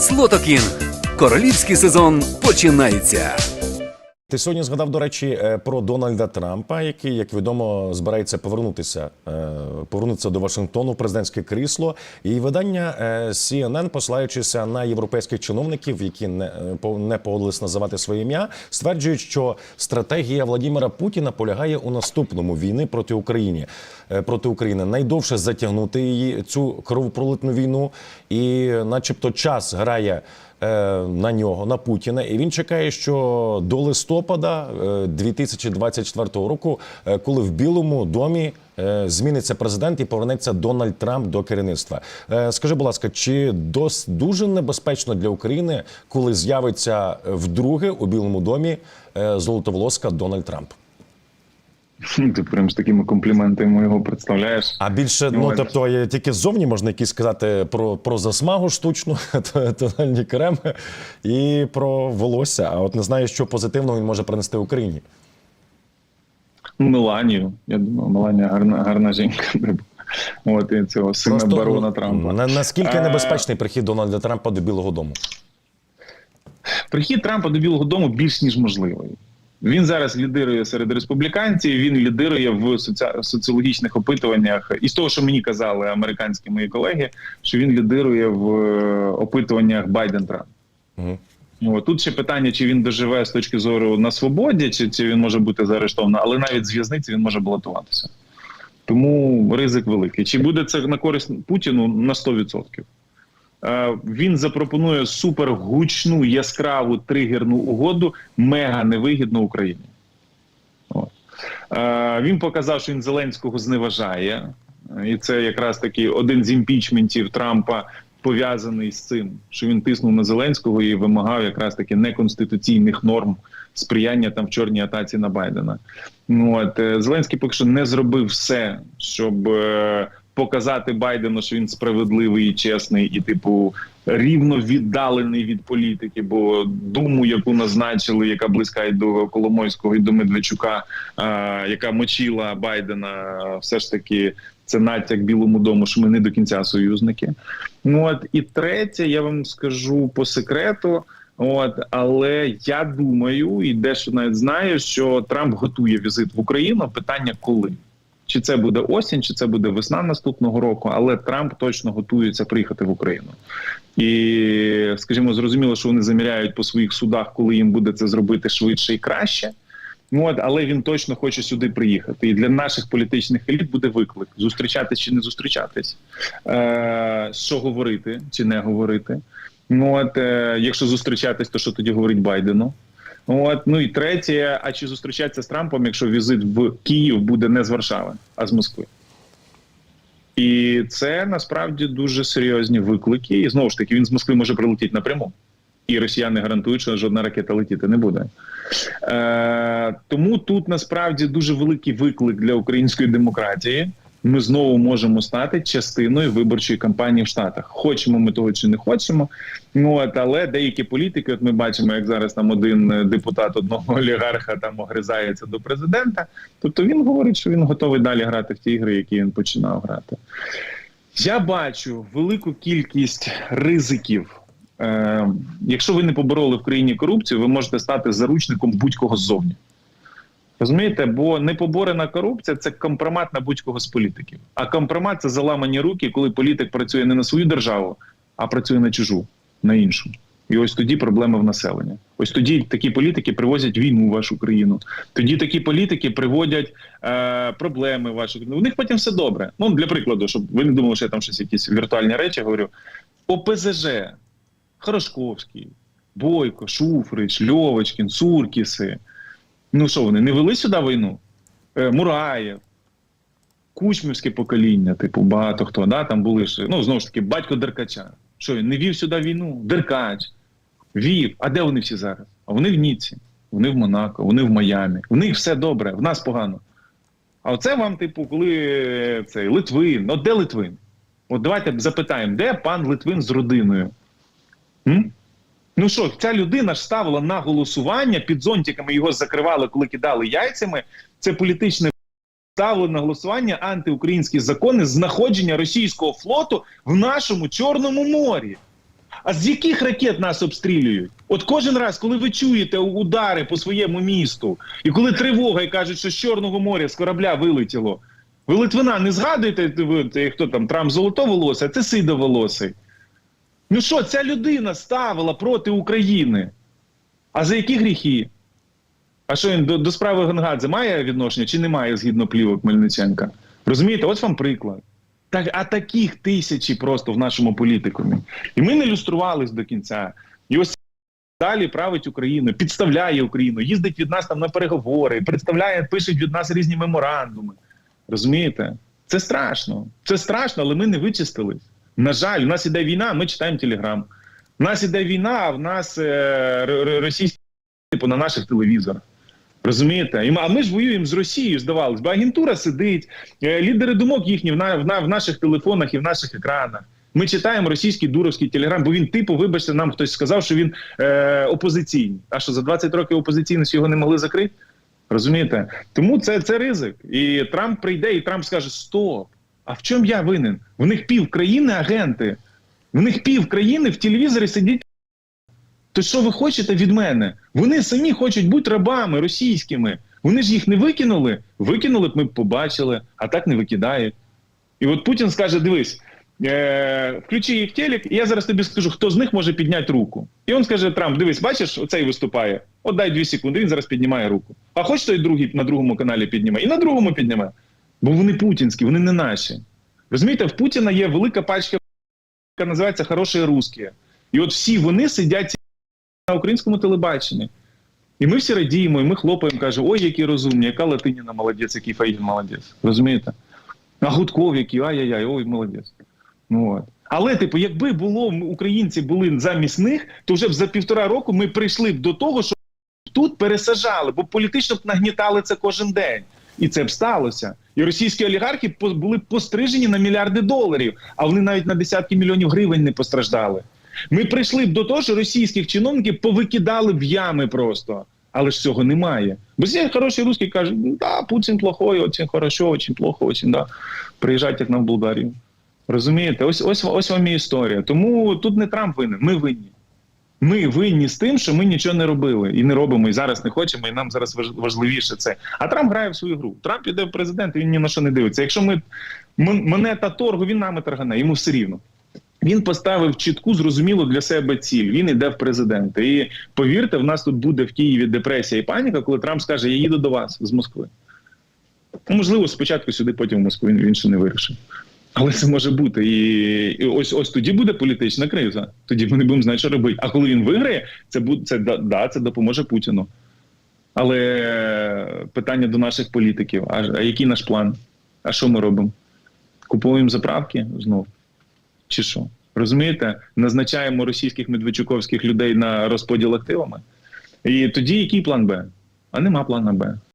Слотокінг. Королівський сезон починається. Ти сьогодні згадав, до речі, е, про Дональда Трампа, який, як відомо, збирається повернутися, е, повернутися до Вашингтону в президентське крісло. І видання е, CNN, посилаючися на європейських чиновників, які не, не погодились називати своє ім'я, стверджують, що стратегія Владимира Путіна полягає у наступному війни проти України. Проти України найдовше затягнути її цю кровопролитну війну, і, начебто, час грає на нього, на Путіна, і він чекає, що до листопада е, 2024 року, е, коли в Білому домі е, зміниться президент і повернеться Дональд Трамп до керівництва. Е, Скажи, будь ласка, чи дос дуже небезпечно для України, коли з'явиться вдруге у Білому домі е, золотоволоска Дональд Трамп? Ти прям з такими компліментами його представляєш. А більше, ну тобто, є тільки ззовні можна якісь сказати про, про засмагу штучну, тональні креми і про волосся. А от не знаю, що позитивного він може принести Україні. Ну, Меланію. Я думаю, Меланія гарна, гарна жінка. От і цього сина барона Трампа. на, наскільки Е, небезпечний прихід Дональда Трампа до Білого Дому? Прихід Трампа до Білого Дому більш ніж можливий. Він зараз лідирує серед республіканців. Він лідирує в соці- соціологічних опитуваннях. І з того, що мені казали американські мої колеги, що він лідирує в е, опитуваннях Байден Трамп. Угу. О, тут ще питання, чи він доживе з точки зору на свободі, чи, чи він може бути заарештований, але навіть з в'язниці він може балотуватися. Тому ризик великий. Чи буде це на користь Путіну на 100%? Е, він запропонує супергучну, яскраву тригерну угоду, мега невигідну Україні. Е, він показав, що він Зеленського зневажає, і це якраз таки один з імпічментів Трампа пов'язаний з цим, що він тиснув на Зеленського і вимагав якраз таки неконституційних норм сприяння там в чорній атаці на Байдена. От е, Зеленський поки що не зробив все, щоб показати Байдену, що він справедливий і чесний, і типу рівно віддалений від політики. Бо думу, яку назначили, яка близька і до Коломойського і до Медведчука, е, яка мочила Байдена, все ж таки. Це натяк Білому дому, що ми не до кінця союзники. Ну от і третє, я вам скажу по секрету. От, але я думаю, і дещо навіть знаю, що Трамп готує візит в Україну. Питання коли. Чи це буде осінь, чи це буде весна наступного року, але Трамп точно готується приїхати в Україну. І, скажімо, зрозуміло, що вони заміряють по своїх судах, коли їм буде це зробити швидше і краще. Ну, от, але він точно хоче сюди приїхати. І для наших політичних еліт буде виклик: зустрічатись чи не зустрічатись, е, що говорити чи не говорити. Ну, от, е, якщо зустрічатись, то що тоді говорить Байдену? От, ну і третє, а чи зустрічатися з Трампом, якщо візит в Київ буде не з Варшави, а з Москви? І це насправді дуже серйозні виклики. І знову ж таки, він з Москви може прилетіти напряму. І росіяни гарантують, що жодна ракета летіти не буде. Е, тому тут насправді дуже великий виклик для української демократії. Ми знову можемо стати частиною виборчої кампанії в Штатах. Хочемо ми того чи не хочемо. Ну от але деякі політики, от ми бачимо, як зараз там один е, депутат одного олігарха там огризається до президента. Тобто він говорить, що він готовий далі грати в ті ігри, які він починав грати. Я бачу велику кількість ризиків. Е, якщо ви не побороли в країні корупцію, ви можете стати заручником будь-кого ззовні. Розумієте, бо непоборена корупція це компромат на будь-кого з політиків. А компромат це заламані руки, коли політик працює не на свою державу, а працює на чужу, на іншу. І ось тоді проблеми в населення. Ось тоді такі політики привозять війну в вашу країну. Тоді такі політики приводять е, проблеми в вашу країну. У них потім все добре. Ну для прикладу, щоб ви не думали, що я там щось якісь віртуальні речі говорю. ОПЗЖ, Хорошковський, Бойко, Шуфрич, Льовочкін, Суркіси. Ну що вони не вели сюди війну? Е, Мураєв, Кучмівське покоління, типу, багато хто да, там були ж. Ну, знову ж таки, батько Деркача. Що він не вів сюди війну? Деркач. Вів. А де вони всі зараз? А вони в Ніці, вони в Монако, вони в Майамі. В них все добре, в нас погано. А оце вам, типу, коли е, цей Литвин. От де Литвин? От давайте запитаємо, де пан Литвин з родиною? М? Ну що, ця людина ж ставила на голосування під зонтиками його закривали, коли кидали яйцями. Це політичне ставили на голосування антиукраїнські закони знаходження російського флоту в нашому Чорному морі. А з яких ракет нас обстрілюють? От кожен раз, коли ви чуєте удари по своєму місту, і коли тривога і кажуть, що з Чорного моря з корабля вилетіло, ви Литвина не згадуєте, хто там Трамп золотоволосий, а це сидоволосий. Ну що, ця людина ставила проти України? А за які гріхи? А що він до, до справи Гангадзе має відношення чи не має згідно плівок Мельниченка? Розумієте, от вам приклад. Так, а таких тисячі просто в нашому політикумі. І ми не люструвались до кінця. І ось далі править Україну, підставляє Україну, їздить від нас там на переговори, представляє, пишуть від нас різні меморандуми. Розумієте? Це страшно. Це страшно, але ми не вичистились. На жаль, у нас іде війна, ми читаємо телеграм. У нас іде війна, а в нас е, російські типу на наших телевізорах. Розумієте? А ми ж воюємо з Росією, здавалось, бо агентура сидить, е, лідери думок їхні в, на, в, на, в наших телефонах і в наших екранах. Ми читаємо російський дуровський телеграм, бо він, типу, вибачте, нам хтось сказав, що він е, опозиційний. А що за 20 років опозиційності його не могли закрити? Розумієте? Тому це, це ризик. І Трамп прийде, і Трамп скаже: Стоп! А в чому я винен? В них пів країни агенти. В них пів країни в телевізорі сидять. То що ви хочете від мене? Вони самі хочуть бути рабами російськими. Вони ж їх не викинули. Викинули б ми б побачили, а так не викидають. І от Путін скаже: дивись, е- включи їх телек, і я зараз тобі скажу, хто з них може підняти руку. І він скаже: Трамп, дивись, бачиш, оцей виступає. От дай дві секунди, він зараз піднімає руку. А хоч той другий на другому каналі підніме, і на другому підніме. Бо вони путінські, вони не наші. Розумієте, в Путіна є велика пачка, яка називається Хороші русські. І от всі вони сидять на українському телебаченні. І ми всі радіємо, і ми хлопаємо, кажемо, ой, які розумні, яка Латиніна молодець, який Фаїн молодець. Розумієте? А Гудков, який, ай-яй-яй, ой, молодець. Ну, от. Але, типу, якби було українці були замість них, то вже б за півтора року ми прийшли б до того, що тут пересажали, бо політично б нагнітали це кожен день. І це б сталося. І російські олігархи були пострижені на мільярди доларів, а вони навіть на десятки мільйонів гривень не постраждали. Ми прийшли б до того, що російських чиновників повикидали в ями просто. Але ж цього немає. Бо всі хороші русські кажуть, «Ну, да, Путін плохой, очень хорошо, очень плохо, очень, да. Приїжджайте к нам в Болгарію. Розумієте? Ось, ось, ось вам і історія. Тому тут не Трамп винен, ми винні. Ми винні з тим, що ми нічого не робили і не робимо, і зараз не хочемо, і нам зараз важливіше це. А Трамп грає в свою гру. Трамп іде в президент, і він ні на що не дивиться. Якщо ми монета торгу, він нами торгане, йому все рівно. Він поставив чітку, зрозумілу для себе ціль. Він іде в президенти. І повірте, в нас тут буде в Києві депресія і паніка, коли Трамп скаже: Я їду до вас з Москви. Можливо, спочатку сюди, потім в Москву він, він ще не вирішив. Але це може бути. І, і ось ось тоді буде політична криза. Тоді ми не будемо знати, що робити. А коли він виграє, це буде це да, це допоможе Путіну. Але питання до наших політиків: а, а який наш план? А що ми робимо? Купуємо заправки знов? Чи що? Розумієте? Назначаємо російських медведчуковських людей на розподіл активами. І тоді який план Б? А нема плана Б.